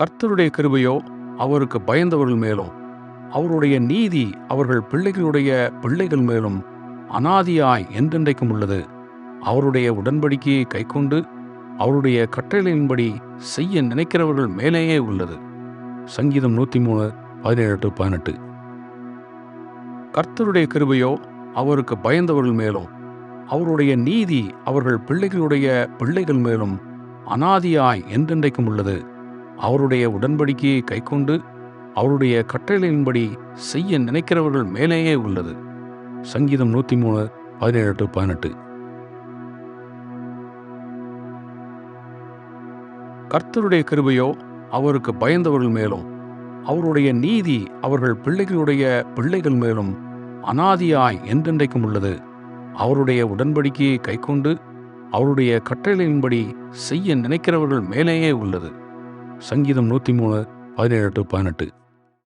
கர்த்தருடைய கிருபையோ அவருக்கு பயந்தவர்கள் மேலும். அவருடைய நீதி அவர்கள் பிள்ளைகளுடைய பிள்ளைகள் மேலும் அனாதியாய் என்றென்றைக்கும் உள்ளது. அவருடைய உடன்படிக்கையை கைக்கொண்டு அவருடைய கட்டளையின்படி செய்ய நினைக்கிறவர்கள் மேலேயே உள்ளது. சங்கீதம் நூற்றி மூணு பதினேழு டு பதினெட்டு. கர்த்தருடைய கிருபையோ அவருக்கு பயந்தவர்கள் மேலும். அவருடைய நீதி அவர்கள் பிள்ளைகளுடைய பிள்ளைகள் மேலும் அனாதியாய் என்றென்றைக்கும் உள்ளது. அவருடைய உடன்படிக்கையை கைக்கொண்டு அவருடைய கட்டளையின்படி செய்ய நினைக்கிறவர்கள் மேலேயே உள்ளது. சங்கீதம் நூற்றி மூணு பதினேழு டு பதினெட்டு. கர்த்தருடைய கிருபையோ அவருக்கு பயந்தவர்கள் மேலும் அவருடைய நீதி அவர்கள் பிள்ளைகளுடைய பிள்ளைகள் மேலும் அனாதியாய் என்றென்றைக்கும் உள்ளது. அவருடைய உடன்படிக்கையை கைக்கொண்டு அவருடைய கட்டளையின்படி செய்ய நினைக்கிறவர்கள் மேலேயே உள்ளது. சங்கீதம் நூற்றி மூணு பதினேழு டு பதினெட்டு.